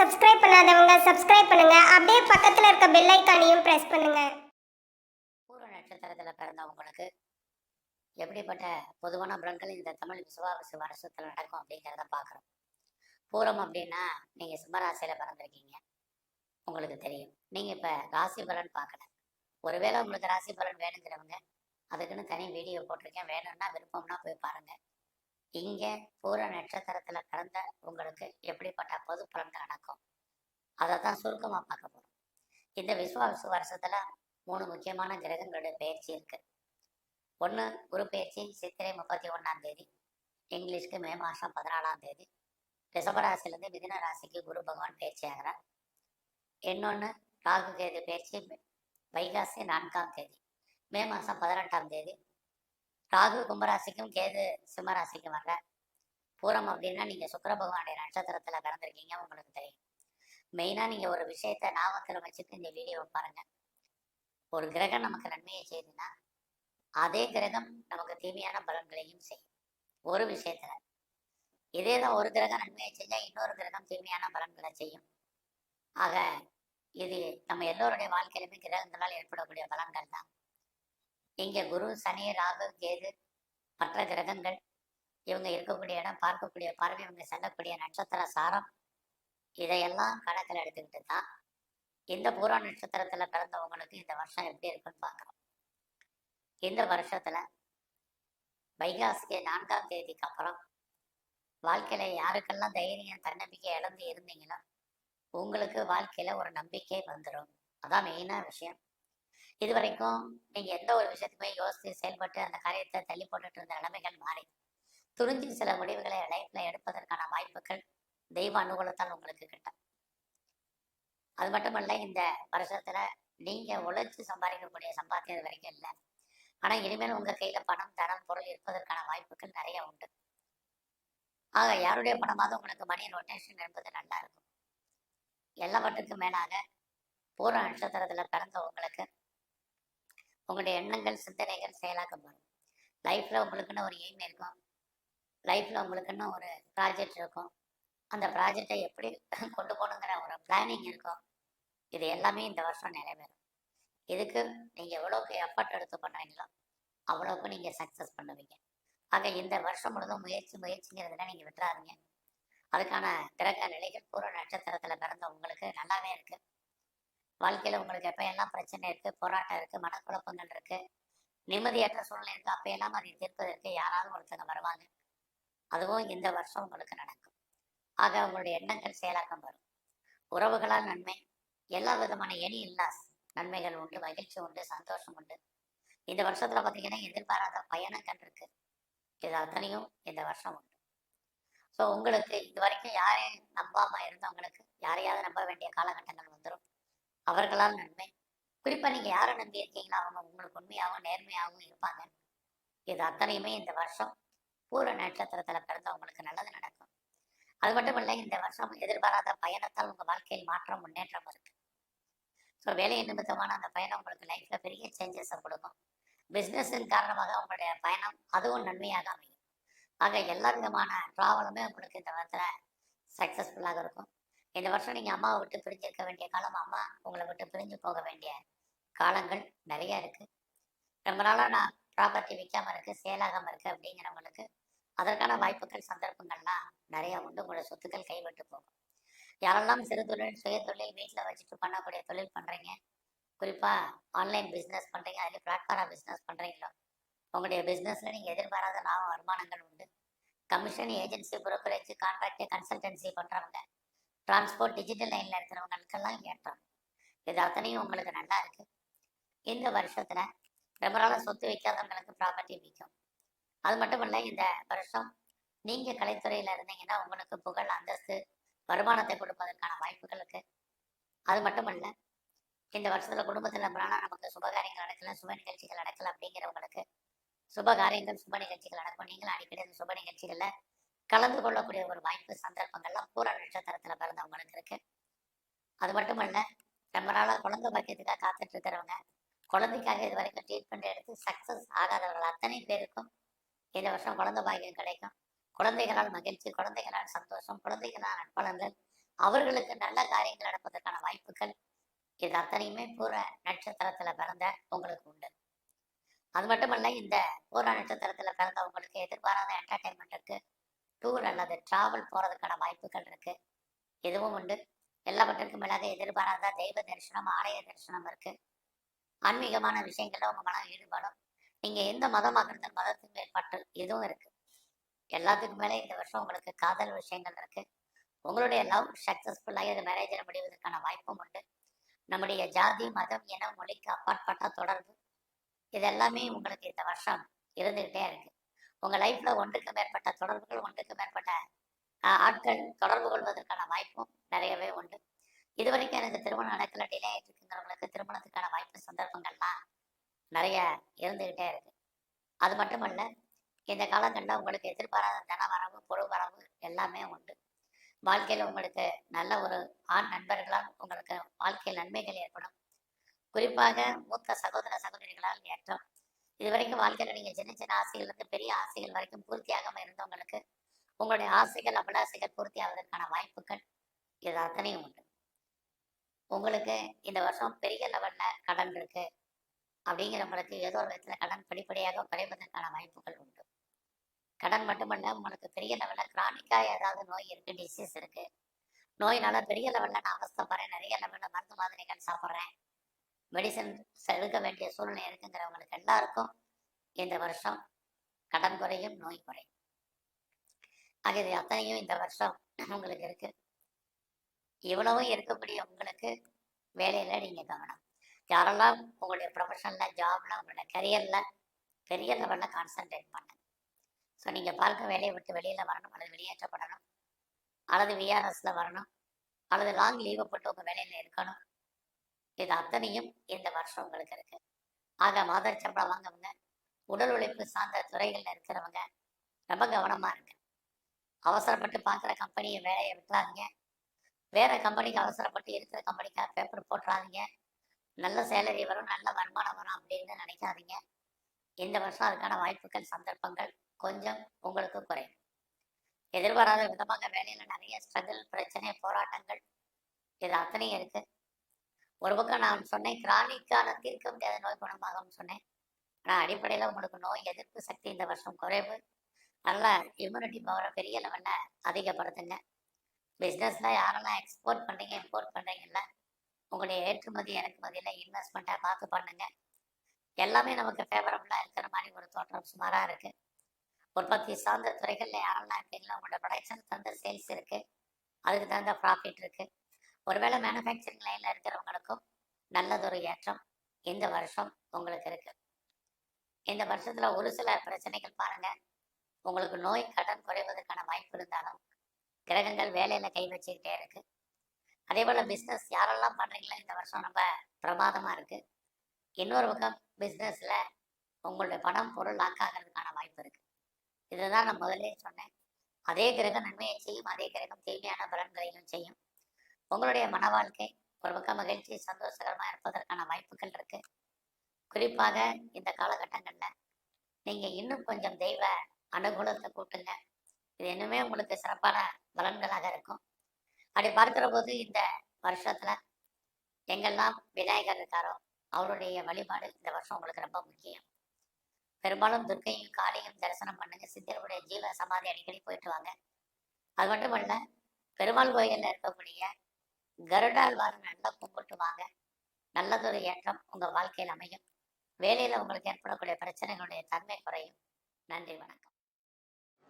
Subscribe பண்ணாதவங்க subscribe பண்ணுங்க. அப்படியே பக்கத்துல இருக்க பெல் ஐக்கானையும் பிரஸ் பண்ணுங்க. பூர்வ நட்சத்திரத்தில் பிறந்தவங்களுக்கு எப்படிப்பட்ட பொதுவான பலன்கள் இந்த தமிழ் விசுவாச வருஷத்தில் நடக்கும் அப்படிங்கிறத பார்க்குறோம். பூரம் அப்படின்னா நீங்கள் சிம்மராசியில் பிறந்திருக்கீங்க. உங்களுக்கு தெரியும். நீங்கள் இப்போ ராசி பலன் பார்க்கல. ஒருவேளை உங்களுக்கு ராசி பலன் வேணுங்கிறவங்க அதுக்குன்னு தனி வீடியோ போட்டிருக்கேன். வேணும்னா விருப்பம்னா போய் பாருங்கள் இங்கே பூர நட்சத்திரத்தில் பிறந்த உங்களுக்கு எப்படிப்பட்ட பொது பலன்கள் நடக்கும்? அதை தான் சுருக்கமா பார்க்க போகிறோம் இந்த விஸ்வாசு வருஷத்துல மூணு முக்கியமான கிரகங்களுடைய பயிற்சி இருக்கு. ஒன்று குரு பயிற்சி சித்திரை முப்பத்தி ஒன்றாம் தேதி இங்கிலீஷ்க்கு மே மாதம் பதினாலாம் தேதி ரிஷபராசிலேருந்து மிதின ராசிக்கு குரு பகவான் பயிற்சி ஆகிறார். இன்னொன்று ராகு கேது பயிற்சி வைகாசி நான்காம் தேதி மே மாதம் பதினெட்டாம் தேதி ராகு கும்பராசிக்கும் கேது சிம்மராசிக்கும் வர்ற பூரம் அப்படின்னா நீங்கள் சுக்கர பகவானுடைய நட்சத்திரத்தில் பிறந்திருக்கீங்க உங்களுக்கு தெரியும். மெயினாக நீங்கள் ஒரு விஷயத்தை ஞாபகத்தில் வச்சுட்டு இந்த வீடியோவை பாருங்கள் ஒரு கிரகம் நமக்கு நன்மையை செய்யுதுன்னா அதே கிரகம் நமக்கு தீமையான பலன்களையும் செய்யும். ஒரு விஷயத்துல. இதே தான் ஒரு கிரகம் நன்மையை செஞ்சா இன்னொரு கிரகம் தீமையான பலன்களை செய்யும். ஆக இது நம்ம எல்லோருடைய வாழ்க்கையிலுமே கிரகங்களால் ஏற்படக்கூடிய பலன்கள் தான். இங்க குரு சனி ராகு கேது மற்ற கிரகங்கள் இவங்க இருக்கக்கூடிய இடம் பார்க்கக்கூடிய பார்வை இவங்க செல்லக்கூடிய நட்சத்திர சாரம் இதையெல்லாம் கணக்கில் எடுத்துக்கிட்டு தான் இந்த பூரா நட்சத்திரத்துல பிறந்தவங்களுக்கு இந்த வருஷம் எப்படி இருக்குன்னு பார்க்குறோம். இந்த வருஷத்துல வைகாசிக்கு நான்காம் தேதிக்கு அப்புறம் வாழ்க்கையில யாருக்கெல்லாம் தைரியம் தன்னம்பிக்கை இழந்து இருந்தீங்களோ உங்களுக்கு வாழ்க்கையில ஒரு நம்பிக்கை வந்துடும் அதான் மெயினாக விஷயம். இது வரைக்கும் நீங்க எந்த ஒரு விஷயத்துக்குமே யோசித்து செயல்பட்டு அந்த காரியத்தை தள்ளி போட்டுட்டு இருந்த நிலைமைகள் மாறி. துணிஞ்சு சில முடிவுகளை லைஃப்ல எடுப்பதற்கான வாய்ப்புகள் தெய்வ அனுகூலத்தால் உங்களுக்கு கிட்டும் அது மட்டுமல்ல இந்த வருஷத்துல நீங்க உழைச்சு சம்பாதிக்கக்கூடிய சம்பாத்தியம் இது வரைக்கும் இல்லை. ஆனா இனிமேல் உங்க கையில பணம் தனம் பொருள் இருப்பதற்கான வாய்ப்புகள் நிறைய உண்டு. ஆக யாருடைய பணமாவது உங்களுக்கு மணி ரொட்டேஷன் என்பது நல்லா இருக்கும். எல்லாவற்றுக்கும் மேலாக பூர்ண நட்சத்திரத்துல பிறந்த உங்களுக்கு உங்களுடைய எண்ணங்கள் சிந்தனைகள் செயலாக்கம் வரும் லைஃப்ல உங்களுக்குன்னு ஒரு எய்ம் இருக்கும். லைஃப்ல உங்களுக்குன்னு ஒரு ப்ராஜெக்ட் இருக்கும். அந்த ப்ராஜெக்டை எப்படி கொண்டு போகணுங்கிற ஒரு பிளானிங் இருக்கும். இது எல்லாமே இந்த வருஷம் நிறைவேறும். இதுக்கு நீங்கள் எவ்வளோக்கு எஃபர்ட் எடுத்து பண்ணுறீங்களோ அவ்வளோக்கு நீங்கள் சக்ஸஸ் பண்ணுவீங்க. ஆக இந்த வருஷம் முழுதும் முயற்சி முயற்சிங்கிறதுல நீங்கள் விட்டுறாதீங்க. அதுக்கான கிரக நிலைகள் பூர்வ நட்சத்திரத்தில் பிறந்த உங்களுக்கு நல்லாவே இருக்குது வாழ்க்கையில் உங்களுக்கு எப்போ எல்லாம் பிரச்சனை இருக்கு போராட்டம் இருக்கு மனக்குழப்பங்கள் இருக்கு நிம்மதியற்ற சூழ்நிலை இருக்குது அப்போ எல்லாம் அதை தீர்ப்பதற்கு யாராவது ஒருத்தங்க வருவாங்க. அதுவும் இந்த வருஷம் உங்களுக்கு நடக்கும். ஆக உங்களுடைய எண்ணங்கள் செயலாக்கம் வரும். உறவுகளால் நன்மை எல்லா விதமான எனி இல்லாஸ் நன்மைகள் உண்டு மகிழ்ச்சி உண்டு சந்தோஷம் உண்டு. இந்த வருஷத்துல பார்த்தீங்கன்னா எதிர்பாராத பயணங்கள் இருக்கு. இது அத்தனையும் இந்த வருஷம் உண்டு. ஸோ உங்களுக்கு இது வரைக்கும் யாரையும் நம்பாம இருந்தவங்களுக்கு யாரையாவது நம்ப வேண்டிய காலகட்டங்கள் வந்துடும் அவர்களால் நன்மை. குறிப்பா நீங்க யாரை நம்பி இருக்கீங்களோ அவங்க உங்களுக்கு உண்மையாகவும் நேர்மையாகவும் இருப்பாங்க. இது அத்தனையுமே இந்த வருஷம் பூர நட்சத்திரத்துல பிறந்தவங்களுக்கு நல்லது நடக்கும். அது மட்டும் இல்லை இந்த வருஷம் எதிர்பாராத பயணத்தால் உங்க வாழ்க்கையில் மாற்றம் முன்னேற்றம் இருக்கு. ஸோ வேலை நிமித்தமான அந்த பயணம் உங்களுக்கு லைஃப்ல பெரிய சேஞ்சஸை கொடுக்கும். பிஸ்னஸின் காரணமாக உங்களுடைய பயணம் அதுவும் நன்மையாக அமையும். ஆக எல்லா விதமான ட்ராவலுமே உங்களுக்கு இந்த வருஷத்துல சக்ஸஸ்ஃபுல்லாக இருக்கும். இந்த வருஷம் நீங்கள் அம்மாவை விட்டு பிரிஞ்சிருக்க வேண்டிய காலம் அம்மா உங்களை விட்டு பிரிஞ்சு போக வேண்டிய காலங்கள் நிறைய இருக்கு. ரொம்ப நாளாக நான் ப்ராப்பர்ட்டி விற்காம இருக்குது சேலாகாம இருக்குது அப்படிங்கிறவங்களுக்கு அதற்கான வாய்ப்புகள் சந்தர்ப்பங்கள்லாம் நிறைய உண்டு. உங்களோட சொத்துக்கள் கைவிட்டு போகும். யாரெல்லாம் சிறு தொழில் சுய தொழில் வீட்டில் வச்சுட்டு பண்ணக்கூடிய தொழில் பண்ணுறீங்க குறிப்பாக ஆன்லைன் பிஸ்னஸ் பண்ணுறீங்க அதில் பிளாட்ஃபார்ம் பிஸ்னஸ் பண்ணுறீங்களோ உங்களுடைய பிஸ்னஸில் நீங்கள் எதிர்பாராத லாப வருமானங்கள் உண்டு. Commission agency brokerage contract consultancy பண்ணுறவங்க டிரான்ஸ்போர்ட் டிஜிட்டல் லைனில் இருக்கிறவங்களுக்கெல்லாம் ஏற்றம் இது அத்தனையும் உங்களுக்கு நல்லா இருக்கு. இந்த வருஷத்தில் பிரபலான சொத்து வைக்காதவங்களுக்கு ப்ராப்பர்ட்டி விற்கும் அது மட்டும் இல்லை இந்த வருஷம் நீங்கள் கலைத்துறையில் இருந்தீங்கன்னா உங்களுக்கு புகழ் அந்தஸ்து வருமானத்தை கொடுப்பதற்கான வாய்ப்புகள் இருக்கு. அது மட்டும் இல்லை இந்த வருஷத்துல குடும்பத்தில் ரொம்ப நமக்கு சுபகாரியங்கள் நடக்கல சுப நிகழ்ச்சிகள் நடக்கல அப்படிங்கிறவங்களுக்கு சுப காரியங்கள் சுப நிகழ்ச்சிகள் நடக்கும். நீங்களும் அடிக்கடி சுப நிகழ்ச்சிகளில் கலந்து கொள்ளக்கூடிய ஒரு வாய்ப்பு சந்தர்ப்பங்கள்லாம் பூர நட்சத்திரத்துல பிறந்தவங்களுக்கு இருக்கு. அது மட்டும் இல்ல ரொம்ப நாளாக குழந்தை பாக்கியத்துக்காக காத்துட்டு இருக்கிறவங்க குழந்தைக்காக இது வரைக்கும் ட்ரீட்மெண்ட் எடுத்து சக்சஸ் ஆகாதவர்கள் அத்தனை பேருக்கும் இந்த வருஷம் குழந்தை பாக்கியம் கிடைக்கும். குழந்தைகளால் மகிழ்ச்சி குழந்தைகளால் சந்தோஷம் குழந்தைகளால் நட்பலன்கள் அவர்களுக்கு நல்ல காரியங்கள் நடப்பதற்கான வாய்ப்புகள் இது அத்தனையுமே பூர நட்சத்திரத்துல பிறந்த உங்களுக்கு உண்டு. அது மட்டுமல்ல இந்த பூர நட்சத்திரத்துல பிறந்தவங்களுக்கு எதிர்பாராத என்டர்டைன்மெண்ட் இருக்கு. டூர் அல்லது டிராவல் போறதுக்கான வாய்ப்புகள் இருக்கு. இதுவும் உண்டு. எல்லாவற்றிற்கும் மேலாக எதிர்பாராத தெய்வ தரிசனம் ஆலய தரிசனம் இருக்கு. ஆன்மீகமான விஷயங்கள்ல உங்க மனம் ஈடுபடும் நீங்க எந்த மதமாக இருந்தால் மதத்துக்கு மேற்பட்டு இதுவும் இருக்கு. எல்லாத்துக்கும் மேலே இந்த வருஷம் உங்களுக்கு காதல் விஷயங்கள் இருக்கு. உங்களுடைய லவ் சக்சஸ்ஃபுல்லாக இது மேரேஜில் முடிவதற்கான வாய்ப்பும் உண்டு. நம்முடைய ஜாதி மதம் என மொழிக்கு அப்பாற்பட்ட தொடர்பு இது எல்லாமே உங்களுக்கு இந்த வருஷம் இருந்துகிட்டே இருக்கு. உங்க லைஃப்ல ஒன்றுக்கு மேற்பட்ட தொடர்புகள் ஒன்றுக்கு மேற்பட்ட ஆட்கள் தொடர்பு கொள்வதற்கான வாய்ப்பும் நிறையவே உண்டு. இது வரைக்கும் எனக்கு திருமணம் நடக்கல டிலே ஆகிட்டு இருக்குங்கிறவங்களுக்கு திருமணத்துக்கான வாய்ப்பு சந்தர்ப்பங்கள்லாம் நிறைய இருந்துகிட்டே இருக்கு. அது மட்டுமல்ல இந்த காலங்களில் உங்களுக்கு எதிர்பாராத தன வரவு பொருள் வரவு எல்லாமே உண்டு. வாழ்க்கையில் உங்களுக்கு நல்ல ஒரு ஆண் நண்பர்களால் உங்களுக்கு வாழ்க்கையில் நன்மைகள் ஏற்படும். குறிப்பாக மூத்த சகோதர சகோதரிகளால் ஏற்றம் இது வரைக்கும் வாழ்க்கையில் நீங்கள் சின்ன சின்ன ஆசைகள் இருந்து பெரிய ஆசைகள் வரைக்கும் பூர்த்தியாகாமல் இருந்தவங்களுக்கு உங்களுடைய ஆசைகள் அபிலாசைகள் பூர்த்தி ஆவதற்கான வாய்ப்புகள் இது அத்தனையும் உண்டு. உங்களுக்கு இந்த வருஷம் பெரிய லெவலில் கடன் இருக்கு அப்படிங்கிறவங்களுக்கு ஏதோ ஒரு விதத்தில் கடன் படிப்படியாக குறைவதற்கான வாய்ப்புகள் உண்டு. கடன் மட்டுமல்ல உங்களுக்கு பெரிய லெவலில் கிரானிக்காக ஏதாவது நோய் இருக்கு டிசீஸ் இருக்கு. நோயினால பெரிய லெவலில் நான் அவஸ்தப்படுறேன் நிறைய லெவலில் மருந்து மாதிரிகள் சாப்பிட்றேன். மெடிசன் எடுக்க வேண்டிய சூழ்நிலை இருக்குங்கிறவங்களுக்கு எல்லாருக்கும் இந்த வருஷம் கடன் குறையும் நோய் குறையும். ஆக இது அத்தனையும் இந்த வருஷம் உங்களுக்கு இருக்கு. இவ்வளவும் இருக்கக்கூடிய உங்களுக்கு வேலையில நீங்க கவனம். யாரெல்லாம் உங்களுடைய ப்ரொஃபஷன்ல ஜாப்ல உங்களோட கரியர்ல பெரிய லெவலில் கான்சென்ட்ரேட் பண்ணுங்க. ஸோ நீங்கள் பார்க்க வேலையை விட்டு வெளியில் வரணும் அல்லது வெளியேற்றப்படணும் அல்லது விஆர்எஸ்ல வரணும் அல்லது லாங் லீவை போட்டு உங்கள் வேலையில் இருக்கணும். இது அத்தனையும் இந்த வருஷம் உங்களுக்கு இருக்கு. ஆக மாதர் சம்பளம் வாங்கவங்க உடல் உழைப்பு சார்ந்த துறைகளில் இருக்கிறவங்க ரொம்ப கவனமா இருக்கு அவசரப்பட்டு பார்க்குற கம்பெனியை வேலையை விட்டுறாதீங்க. வேற கம்பெனிக்கு அவசரப்பட்டு இருக்கிற கம்பெனிக்காக பேப்பர் போட்டுறாதீங்க. நல்ல சேலரி வரும் நல்ல வருமானம் வரும் அப்படின்னு நினைக்காதீங்க. இந்த வருஷம் அதுக்கான வாய்ப்புகள் சந்தர்ப்பங்கள் கொஞ்சம் உங்களுக்கு குறையும். எதிர்பாராத விதமாக வேலையில நிறைய ஸ்ட்ரகிள் பிரச்சனை போராட்டங்கள் இது அத்தனையும் இருக்கு. ஒரு பக்கம் நான் சொன்னேன் கிரானிக்கான தீர்க்க முடியாத நோய் குணமாகும்னு சொன்னேன். ஆனால் அடிப்படையில் உங்களுக்கு நோய் எதிர்ப்பு சக்தி இந்த வருஷம் குறைவு. நல்ல இம்யூனிட்டி பவரை பெரிய லெவலில் அதிகப்படுத்துங்க. பிஸ்னஸில் யாரெல்லாம் எக்ஸ்போர்ட் பண்ணுறீங்க இம்போர்ட் பண்ணுறீங்கல்ல உங்களுடைய ஏற்றுமதி இறக்குமதியில் இன்வெஸ்ட்மெண்ட்டை பார்த்து பண்ணுங்க. எல்லாமே நமக்கு ஃபேவரபுளாக இருக்கிற மாதிரி ஒரு தோற்றம் சுமாராக இருக்குது உற்பத்தி சார்ந்த துறைகளில் யாரெல்லாம் இருக்கீங்களோ உங்களோட ப்ரொடக்ஷன் தகுந்த சேல்ஸ் இருக்குது அதுக்கு தகுந்த ப்ராஃபிட் இருக்குது ஒருவேளை மேனுஃபேக்சரிங் லைனில் இருக்கிறவங்களுக்கும் நல்லதொரு ஏற்றம் இந்த வருஷம் உங்களுக்கு இருக்கு. இந்த வருஷத்துல ஒரு சில பிரச்சனைகள் பாருங்க. உங்களுக்கு நோய் கடன் குறைவதற்கான வாய்ப்பு இருந்தாலும் கிரகங்கள் வேலையில கை வச்சுக்கிட்டே இருக்கு. அதே போல பிஸ்னஸ் யாரெல்லாம் பண்றீங்களோ இந்த வருஷம் ரொம்ப பிரமாதமா இருக்கு. இன்னொரு பக்கம் பிஸ்னஸ்ல உங்களுடைய பணம் பொருள் லாக் ஆகிறதுக்கான வாய்ப்பு இருக்கு. இதுதான் நான் முதல்ல சொன்னேன். அதே கிரகம் நன்மையை செய்யும் அதே கிரகம் தீமையான பலன்களையும் செய்யும். உங்களுடைய மன வாழ்க்கை ஒரு பக்கம் மகிழ்ச்சி சந்தோஷகரமாக இருப்பதற்கான வாய்ப்புகள் இருக்கு. குறிப்பாக இந்த காலகட்டங்களில் நீங்கள் இன்னும் கொஞ்சம் தெய்வ அனுகூலத்தை கூட்டுங்க. இது இன்னுமே உங்களுக்கு சிறப்பான பலன்களாக இருக்கும். அப்படி பார்க்கிற போது இந்த வருஷத்துல எங்கெல்லாம் விநாயகர் இருக்காரோ அவருடைய வழிபாடு இந்த வருஷம் உங்களுக்கு ரொம்ப முக்கியம். பெரும்பாலும் துர்க்கையும் காளியும் தரிசனம் பண்ணுங்க. சித்தருடைய ஜீவ சமாதி அடிக்கடி போயிட்டு வாங்க. அது மட்டும் இல்லை பெருமாள் கோயிலில் இருக்கக்கூடிய கருடாழ்வார் நல்லா கும்பிட்டு வாங்க நல்லதொரு ஏற்றம் உங்க வாழ்க்கையில் அமையும். வேலையில உங்களுக்கு ஏற்படக்கூடிய பிரச்சனைகளுடைய தன்மை குறையும். நன்றி வணக்கம்.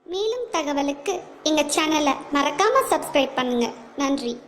மேலும் தகவலுக்கு எங்கள் சேனலை மறக்காமல் சப்ஸ்கிரைப் பண்ணுங்கள் நன்றி.